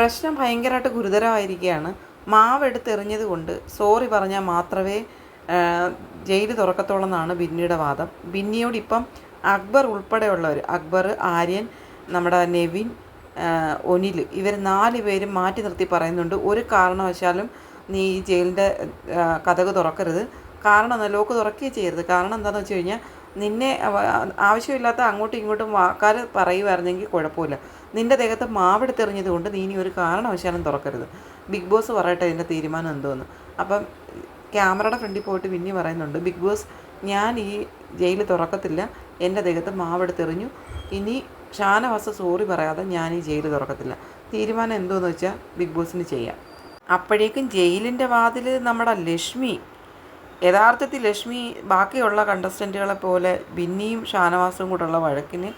പ്രശ്നം ഭയങ്കരമായിട്ട് ഗുരുതരമായിരിക്കുകയാണ്. മാവ് എടുത്തെറിഞ്ഞത് കൊണ്ട് സോറി പറഞ്ഞാൽ മാത്രമേ ജയിൽ തുറക്കത്തുള്ളെന്നാണ് ബിന്നിയുടെ വാദം. ബിന്നിയോട് ഇപ്പം അക്ബർ ഉൾപ്പെടെയുള്ളവർ അക്ബർ ആര്യൻ നമ്മുടെ നെവിൻ ഒനിൽ ഇവർ നാല് പേരും മാറ്റി നിർത്തി പറയുന്നുണ്ട്. ഒരു കാരണവശാലും നീ ഈ ജയിലിന്റെ കഥക് തുറക്കരുത്. കാരണം എന്താ? ലോക്ക് തുറക്കുകയും ചെയ്യരുത്. കാരണം എന്താണെന്ന് വെച്ച് കഴിഞ്ഞാൽ നിന്നെ ആവശ്യമില്ലാത്ത അങ്ങോട്ടും ഇങ്ങോട്ടും വാക്കാൽ പറയുമായിരുന്നെങ്കിൽ കുഴപ്പമില്ല. നിന്റെ ദേഹത്ത് മാവെടുത്തെറിഞ്ഞത് കൊണ്ട് നീ ഇനി ഒരു കാരണവശാലും തുറക്കരുത്. ബിഗ് ബോസ് പറയട്ടെ ഇതിന്റെ തീരുമാനം എന്തോന്ന്. അപ്പം ക്യാമറയുടെ ഫ്രണ്ടിൽ പോയിട്ട് വിന്നി പറയുന്നുണ്ട് ബിഗ് ബോസ് ഞാൻ ഈ ജയിൽ തുറക്കത്തില്ല. എന്റെ ദേഹത്ത് മാവെടുത്തെറിഞ്ഞു. ഇനി ഷാനവാസ സോറി പറയാതെ ഞാൻ ഈ ജയിൽ തുറക്കത്തില്ല. തീരുമാനം എന്തോന്ന് വെച്ചാൽ ബിഗ് ബോസിന് ചെയ്യാം. അപ്പോഴേക്കും ജയിലിന്റെ വാതിൽ നമ്മുടെ ലക്ഷ്മി യഥാർത്ഥത്തിൽ ലക്ഷ്മി ബാക്കിയുള്ള കണ്ടസ്റ്റന്റുകളെ പോലെ ബിന്നിയും ഷാനവാസും കൂടെയുള്ള വഴക്കിന്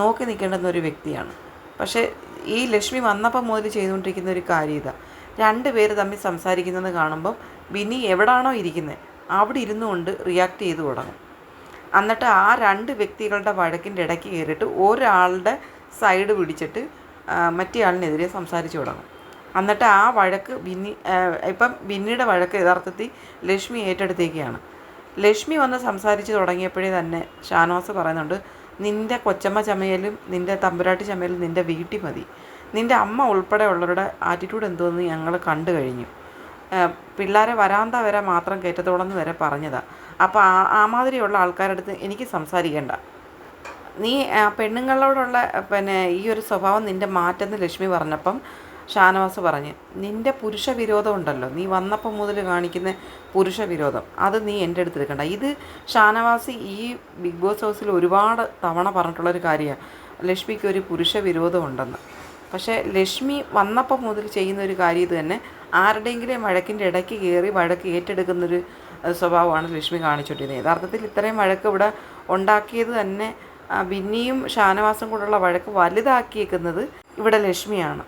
നോക്കി നിൽക്കേണ്ടുന്ന ഒരു വ്യക്തിയാണ്. പക്ഷേ ഈ ലക്ഷ്മി വന്നപ്പം മുതൽ ചെയ്തുകൊണ്ടിരിക്കുന്ന ഒരു കാര്യം ഇതാ. രണ്ട് പേര് തമ്മിൽ സംസാരിക്കുന്നത് കാണുമ്പം ബിന്നി എവിടാണോ ഇരിക്കുന്നത് അവിടെ ഇരുന്നു കൊണ്ട് റിയാക്ട് ചെയ്തു തുടങ്ങും. എന്നിട്ട് ആ രണ്ട് വ്യക്തികളുടെ വഴക്കിന്റെ ഇടയ്ക്ക് കയറിയിട്ട് ഒരാളുടെ സൈഡ് പിടിച്ചിട്ട് മറ്റേ ആളിനെതിരെ സംസാരിച്ചു തുടങ്ങും. എന്നിട്ട് ആ വഴക്ക് ബിന്നി ഇപ്പം ബിന്നിയുടെ വഴക്ക് യഥാർത്ഥത്തിൽ ലക്ഷ്മി ഏറ്റെടുത്തേക്കാണ്. ലക്ഷ്മി വന്ന് സംസാരിച്ച് തുടങ്ങിയപ്പോഴേ തന്നെ ഷാനവാസ് പറയുന്നുണ്ട് നിന്റെ കൊച്ചമ്മ ചമയലും നിന്റെ തമ്പുരാട്ടി ചമയലും നിന്റെ വീട്ടിൽ മതി. നിന്റെ അമ്മ ഉൾപ്പെടെ ഉള്ളവരുടെ ആറ്റിറ്റ്യൂഡ് എന്തോന്ന് ഞങ്ങൾ കണ്ടു കഴിഞ്ഞു. പിള്ളേരെ വരാന്ത വരെ മാത്രം കയറ്റത്തോളന്ന് വരെ പറഞ്ഞതാണ് അപ്പോൾ ആ ആ മാതിരിയുള്ള ആൾക്കാരുടെ അടുത്ത് എനിക്ക് സംസാരിക്കേണ്ട. നീ പെണ്ണുങ്ങളോടുള്ള പിന്നെ ഈ ഒരു സ്വഭാവം നിന്റെ മാറ്റെന്ന് ലക്ഷ്മി പറഞ്ഞപ്പം ഷാനവാസ് പറഞ്ഞു നിന്റെ പുരുഷ വിരോധം ഉണ്ടല്ലോ. നീ വന്നപ്പം മുതൽ കാണിക്കുന്ന പുരുഷ വിരോധം അത് നീ എന്റെ അടുത്ത് എടുക്കണ്ട. ഇത് ഷാനവാസ് ഈ ബിഗ് ബോസ് ഹൗസിൽ ഒരുപാട് തവണ പറഞ്ഞിട്ടുള്ളൊരു കാര്യമാണ്. ലക്ഷ്മിക്ക് ഒരു പുരുഷ വിരോധം ഉണ്ടെന്ന്. പക്ഷേ ലക്ഷ്മി വന്നപ്പം മുതൽ ചെയ്യുന്ന ഒരു കാര്യം ഇത് തന്നെ. ആരുടെയെങ്കിലും വഴക്കിന്റെ ഇടയ്ക്ക് കയറി വഴക്ക് ഏറ്റെടുക്കുന്നൊരു സ്വഭാവമാണ് ലക്ഷ്മി കാണിച്ചുകൊണ്ടിരുന്നത്. യഥാർത്ഥത്തിൽ ഇത്രയും വഴക്ക് ഇവിടെ ഉണ്ടാക്കിയത് തന്നെ ബിന്നിയും ഷാനവാസും കൂടെയുള്ള വഴക്ക് വലുതാക്കിയേക്കുന്നത് ഇവിടെ ലക്ഷ്മിയാണ്.